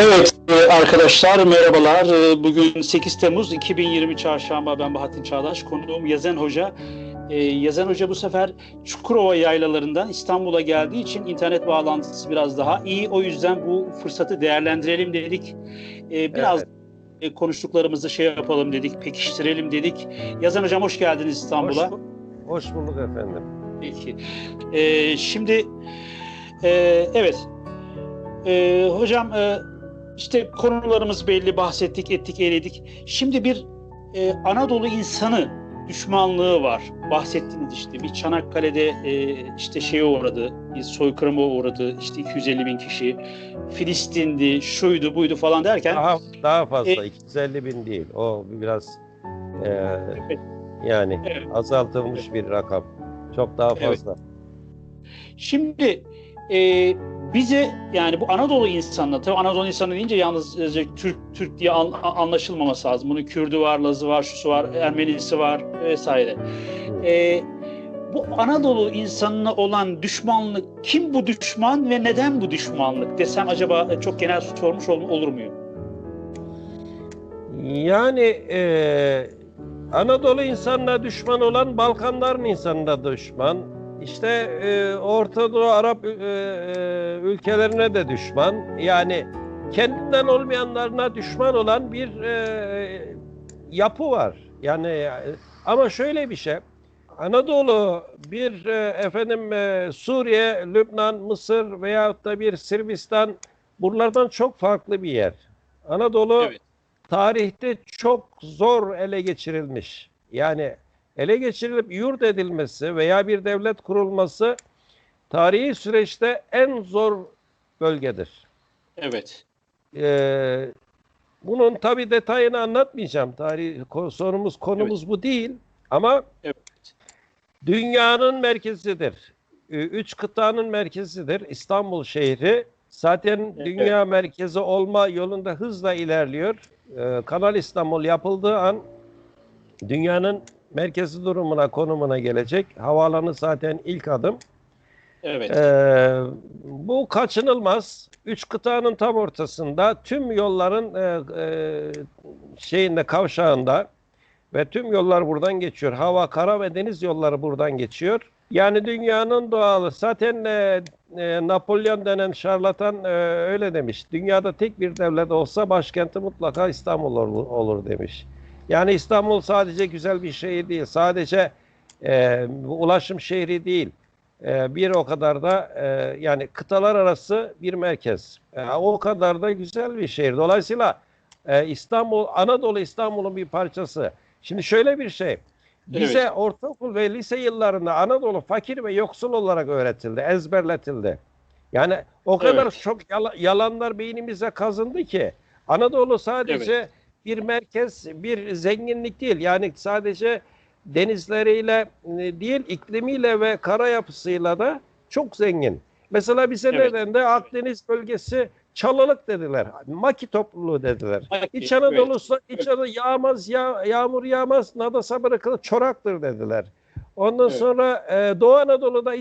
Evet e, arkadaşlar merhabalar. E, Bugün 8 Temmuz 2020 Çarşamba. Ben Bahattin Çağdaş. Konuğum Yazen Hoca. E, Yazen Hoca bu sefer Çukurova yaylalarından İstanbul'a geldiği için internet bağlantısı biraz daha iyi. O yüzden bu fırsatı değerlendirelim dedik. Biraz Evet. konuştuklarımızı şey yapalım dedik, pekiştirelim dedik. Yazen Hocam hoş geldiniz İstanbul'a. Hoş, bu- hoş bulduk efendim. Peki. Ee, şimdi e, evet Ee, hocam e, işte konularımız belli bahsettik ettik eyledik. Şimdi bir e, Anadolu insanı düşmanlığı var. Bahsettiniz işte bir Çanakkale'de e, işte şeye uğradı, bir soykırıma uğradı. işte 250 bin kişi. Filistin'di, şuydu buydu falan derken Daha daha fazla E- 250 bin değil. O biraz e, Evet. yani Evet. azaltılmış bir rakam. Çok daha Evet. fazla. Şimdi e, bize yani bu Anadolu insanına, tabii Anadolu insanı deyince yalnızca Türk Türk diye an- anlaşılmaması lazım. Bunun Kürdü var, Lazı var, şusu var, Ermenisi var vesaire. E, bu Anadolu insanına olan düşmanlık, kim bu düşman ve neden bu düşmanlık desem acaba çok genel sormuş ol- olur muyum? Yani e, Anadolu insanına düşman olan Balkanların insanına düşman. İşte e, Orta Doğu Arap e, e, ülkelerine de düşman. Yani kendinden olmayanlarına düşman olan bir e, yapı var. Yani ama şöyle bir şey. Anadolu bir e, efendim e, Suriye, Lübnan, Mısır veyahut da bir Sırbistan buralardan çok farklı bir yer. Anadolu Evet. tarihte çok zor ele geçirilmiş. Yani ele geçirilip yurt edilmesi veya bir devlet kurulması tarihi süreçte en zor bölgedir. Evet. Ee, bunun tabi detayını anlatmayacağım. Tarih sorumuz konumuz bu değil ama Evet. dünyanın merkezidir. Ee, Üç kıtanın merkezidir. İstanbul şehri zaten Evet. dünya merkezi olma yolunda hızla ilerliyor. Ee, Kanal İstanbul yapıldığı an dünyanın merkezi durumuna konumuna gelecek. Havaalanı zaten ilk adım. Evet. Ee, bu kaçınılmaz. Üç kıtanın tam ortasında tüm yolların e, e, şeyinde kavşağında ve tüm yollar buradan geçiyor. Hava, kara ve deniz yolları buradan geçiyor. Yani dünyanın doğalı. Zaten e, e, Napolyon denen şarlatan e, öyle demiş. Dünyada tek bir devlet olsa başkenti mutlaka İstanbul olur, olur demiş. Yani İstanbul sadece güzel bir şehir değil. Sadece e, ulaşım şehri değil. E, bir o kadar da e, yani kıtalar arası bir merkez. E, o kadar da güzel bir şehir. Dolayısıyla e, İstanbul, Anadolu İstanbul'un bir parçası. Şimdi şöyle bir şey. Bize Evet. ortaokul ve lise yıllarında Anadolu fakir ve yoksul olarak öğretildi, ezberletildi. Yani o kadar Evet. çok yala- yalanlar beynimize kazındı ki Anadolu sadece bir merkez, bir zenginlik değil. Yani sadece denizleriyle e, değil, iklimiyle ve kara yapısıyla da çok zengin. Mesela bize Evet. neden de Akdeniz bölgesi çalılık dediler. Maki topluluğu dediler. Maki, İç Anadolu'su, evet. İç Anadolu yağmaz, yağ, yağmur yağmaz, nadasa bırakılır, çoraktır dediler. Ondan Evet. sonra e, Doğu Anadolu'da